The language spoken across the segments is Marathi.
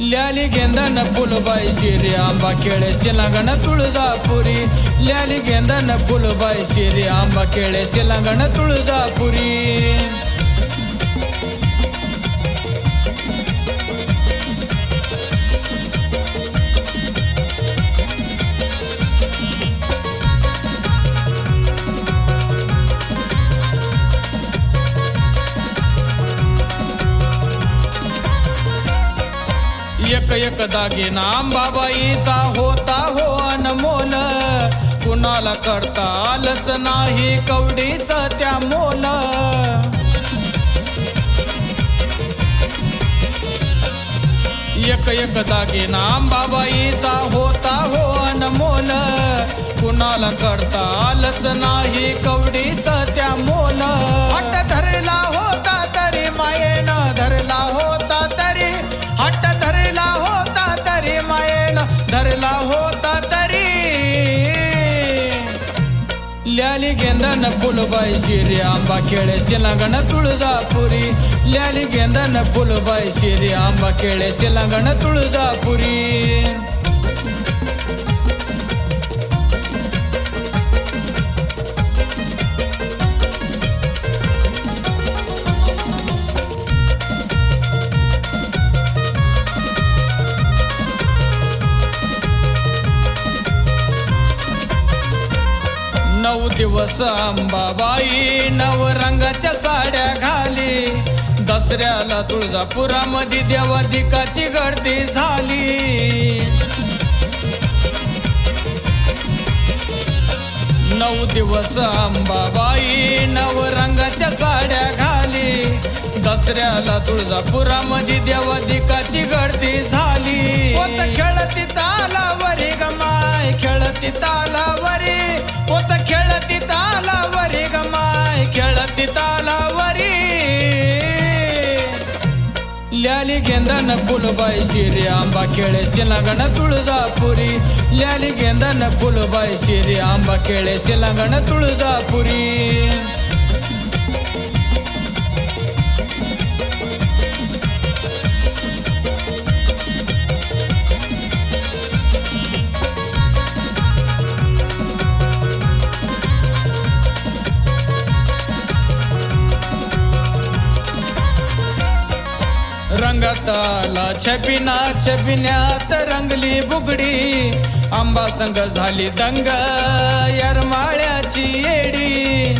ಲ್ಯಾಲಿಗೆಂದ ನಪ್ಪುಲು ಬಾಯಿ ಸೀರಿ ಅಂಬ ಕೇಳೆ ಸಿಲಂಗಣ ತುಳುದ ಪುರಿ ಲ್ಯಾಲಿಗೆಂದ ನಪ್ಪುಲು ಬಾಯಿ ಸೀರಿ ಅಂಬ ಕೇಳೆ ಸಿಲಂಗಣ ತುಳುದ ಪುರಿ एक दागिना आंबाबाईचा होता हो अनमोल. कुणाला करता आलच नाही कवडीच त्या मोल. एक एक दागिना आंबाबाईचा होता हो अनमोल. कुणाला करता आलच नाही कवडीच त्या मोल. ಲ್ಯಾಲಿಗೆಂದ ನಪ್ಪುಲು ಬಾಯಿ ಸೀರಿ ಅಂಬ ಕೇಳಿಸಿ ಲಂಗಣ ತುಳುದ ಪುರಿ ಲ್ಯಾಲಿಗೆಂದ ನಪ್ಪುಲು ಬಾಯಿ ಸೀರಿ ಅಂಬ ಕೇಳಿಸಿ ಲಂಗಣ ತುಳುದ ಪುರಿ नऊ दिवस अंबाबाई नव रंगाच्या साड्या घाली. दसऱ्याला तुळजापुरामध्ये देवाधिकाची गर्दी झाली. नऊ दिवस अंबाबाई नव रंगाच्या साड्या घाली. दसऱ्याला तुळजापुरामध्ये देवाधिकाची गर्दी झाली. खेळती तालावरी गमाय खेळती तालावरी ಲ್ಯಾಲಿ ಗೆಂದನ ಪುಲ್ ಬಯಸಿರಿ ಅಂಬ ಕೇಳಿಸಿ ಲಂಗಣ ತುಳುದ ಪುರಿ ಲ್ಯಾಲಿ ಗೆಂದನ ಪುಲ್ ಬಯಸಿರಿ ಅಂಬ ಕೇಳಿಸಿ ಲಂಗಣ ತುಳುದ ಪುರಿ तुळजापुरी रंगाताला छबिना छबिन्यात रंगली बुगडी. आंबा संग झाली दंग यरमाळ्याची येडी.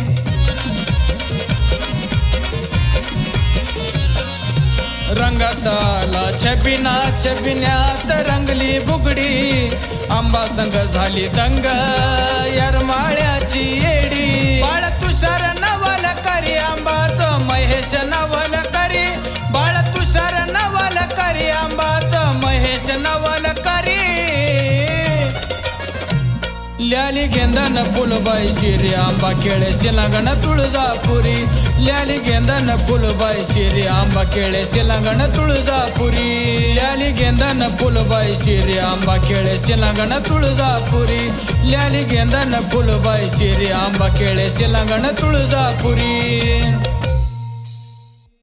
रंगताला छबिना छबिन्यात रंगली बुगडी. आंबा संग झाली दंग यरमाळ्याची येडी. ಲ್ಯಾಲಿಗೆಂದ ನಪ್ಪುಲು ಬಯಸಿರಿ, ಅಂಬ ಕೇಳೆ ಸಿಲಂಗಣ ತುಳಿದ ಪುರಿ ಲ್ಯಾಲಿಗೆಂದ ನಪ್ಪುಲು ಬಯಸಿರಿ, ಅಂಬ ಕೇಳೆ ಸಿಲಂಗಣ ತುಳಿದ ಪುರಿ ಲ್ಯಾಲಿಗೆಂದ ನಪ್ಪುಲು ಬಯಸಿರಿ, ಅಂಬ ಕೇಳೆ ಸಿಲಂಗಣ ತುಳಿದ ಪುರಿ ಲ್ಯಾಲಿಗೆಂದ ನಪ್ಪುಲು ಬಯಸಿರಿ, ಅಂಬ ಕೇಳೆ ಸಿಲಂಗಣ ತುಳಿದ ಪುರಿ